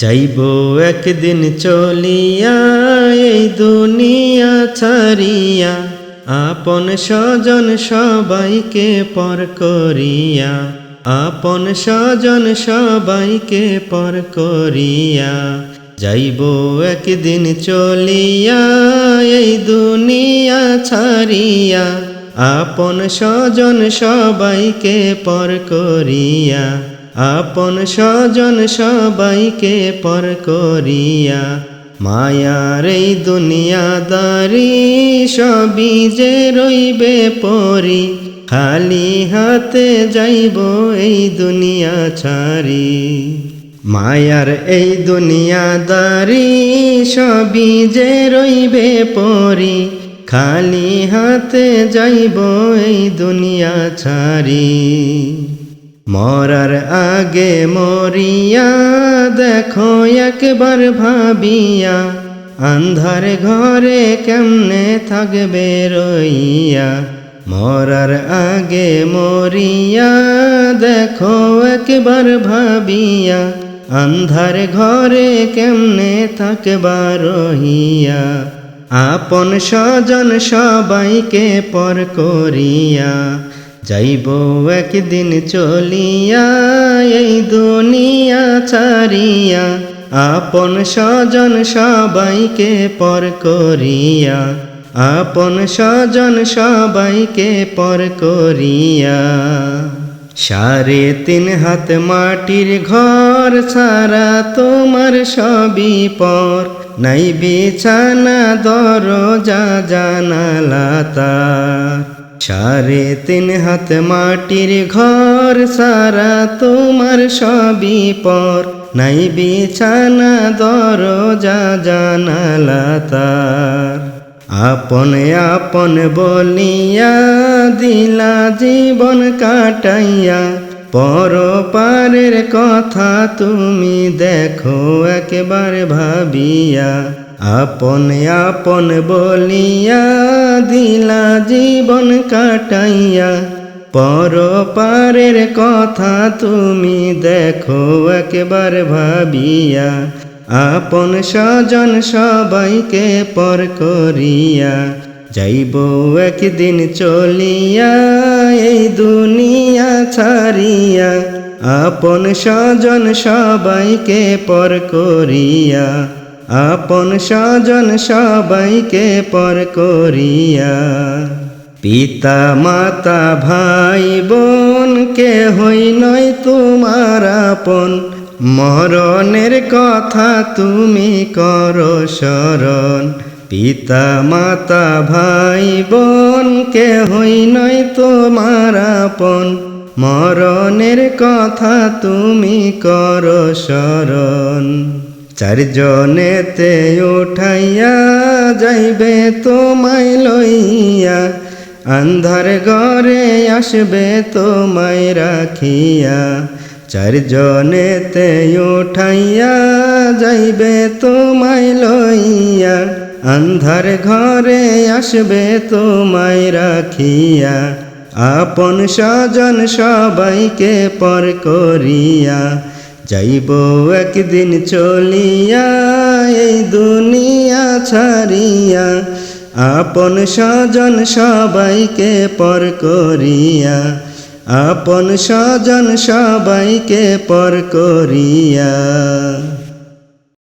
যাইব একদিন চলিয়া এই দুনিয়া ছাড়িয়া, আপন স্বজন সবাইকে পর করিয়া, আপন স্বজন সবাইকে পর করিয়া, যাইব একদিন চলিয়া এই দুনিয়া ছাড়িয়া, আপন স্বজন সবাইকে পর করিয়া আপন স্বজন সবাইকে পর করিয়া মায়ার এই দুনিয়াদারি সবই যে রইবে পরি, খালি হাতে যাইব এই দুনিয়া ছাড়ি। মায়ার এই দুনিয়াদারি সবই যে রইবে পরি, খালি হাতে যাইব এই দুনিয়া ছাড়ি। মরার আগে মরিয়া, দেখো একবার ভাবিয়া, আন্ধার ঘরে কেমনে থাকবে রইয়া? মরার আগে মরিয়া, দেখো একবার ভাবিয়া, আন্ধার ঘরে কেমনে থাকবা রহিয়া আপন স্বজন সবাইকে পর করিয়া যাইব একদিন চলিয়া, এই দুনিয়া ছাড়িয়া, আপন স্বজন সবাইকে পর করিয়া, আপন স্বজন সবাইকে পর করিয়া। সাড়ে তিন হাত মাটির ঘর ছাড়া তোমার সবই পর, নাই বিছানা, দরজা, জানালা, তার। সাড়ে তিন হাত মাটির ঘর, সারা তোমার সবই পর। নাই বিছানা, দরজা, জানালা, তার। আপন আপন বলিয়া দিলা জীবন কাটাইয়া। পর পারের কথা তুমি দেখো, একবার ভাবিয়া। আপন আপন বলিয়া দিলা জীবন কাটাইয়া পর পারের কথা তুমি দেখো একবার ভাবিয়া, আপন স্বজন সবাইকে পর করিয়া, যাইব একদিন চলিয়া, এই দুনিয়া ছাড়িয়া, আপন স্বজন সবাইকে পর করিয়া আপন স্বজন সবাইকে পর করিয়া। পিতা, মাতা, ভাই, বোন কে হই নয় তোমার আপন। মরণের কথা তুমি কর শরণ পিতা, মাতা, ভাই, বোন কে হই নয় তোমার আপন। মরণের কথা তুমি করো স্মরণ। চারজনেতে উঠাইয়া যাইবে তোমায় লইয়া। আন্ধার ঘরে আসবে তোমায় রাখিয়া। চারজনেতে উঠাইয়া যাইবে তোমায় লইয়া। আন্ধার ঘরে আসবে তোমায় রাখিয়া। আপন স্বজন সবাইকে পর করিয়া। যাইব একদিন চলিয়া, এই দুনিয়া ছাড়িয়া, আপন স্বজন সবাইকে পর করিয়া, আপন স্বজন সবাইকে পর করিয়া।